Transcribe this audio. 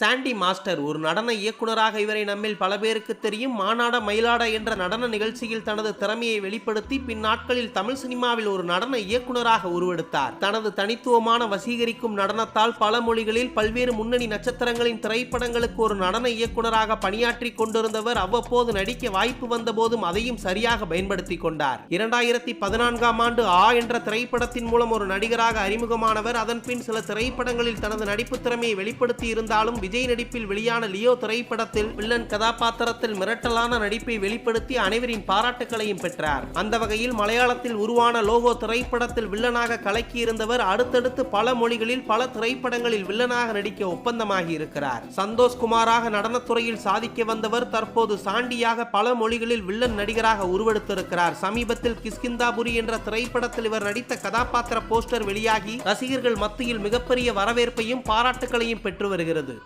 Chandy master ஒரு நடன இயக்குனராக இவரை நம்மில் பல பேருக்கு தெரியும். மானாட மயிலாட என்ற நடன நிகழ்ச்சியில் தனது திறமையை வெளிப்படுத்தி பின்னாட்களில் தமிழ் சினிமாவில் ஒரு நடன இயக்குனராக உருவெடுத்தார். தனது தனித்துவமான வசீகரிக்கும் நடனத்தால் பல மொழிகளில் பல்வேறு முன்னணி நட்சத்திரங்களின் திரைப்படங்களுக்கு ஒரு நடன இயக்குனராக பணியாற்றி கொண்டிருந்தவர் அவ்வப்போது நடிக்க வாய்ப்பு வந்தபோதும் அதையும் சரியாக பயன்படுத்தி கொண்டார். இரண்டாயிரத்தி பதினான்காம் ஆண்டு ஆ என்ற திரைப்படத்தின் மூலம் ஒரு நடிகராக அறிமுகமானவர். அதன் பின் சில திரைப்படங்களில் தனது நடிப்பு திறமையை வெளிப்படுத்தி இருந்தாலும் விஜய் நடிப்பில் வெளியான லியோ திரைப்படத்தில் வில்லன் கதாபாத்திரத்தில் மிரட்டலான நடிப்பை வெளிப்படுத்தி அனைவரின் பாராட்டுகளையும் பெற்றார். அந்த வகையில் மலையாளத்தில் உருவான லோகோ திரைப்படத்தில் வில்லனாக கலக்கியிருந்தவர் அடுத்தடுத்து பல மொழிகளில் பல திரைப்படங்களில் வில்லனாக நடிக்க ஒப்பந்தமாகி இருக்கிறார். சந்தோஷ் குமாராக நடனத்துறையில் சாதிக்க வந்தவர் தற்போது சாண்டியாக பல மொழிகளில் வில்லன் நடிகராக உருவெடுத்திருக்கிறார். சமீபத்தில் கிஸ்கிந்தாபுரி என்ற திரைப்படத்தில் இவர் நடித்த கதாபாத்திர போஸ்டர் வெளியாகி ரசிகர்கள் மத்தியில் மிகப்பெரிய வரவேற்பையும் பாராட்டுகளையும் பெற்று வருகிறது.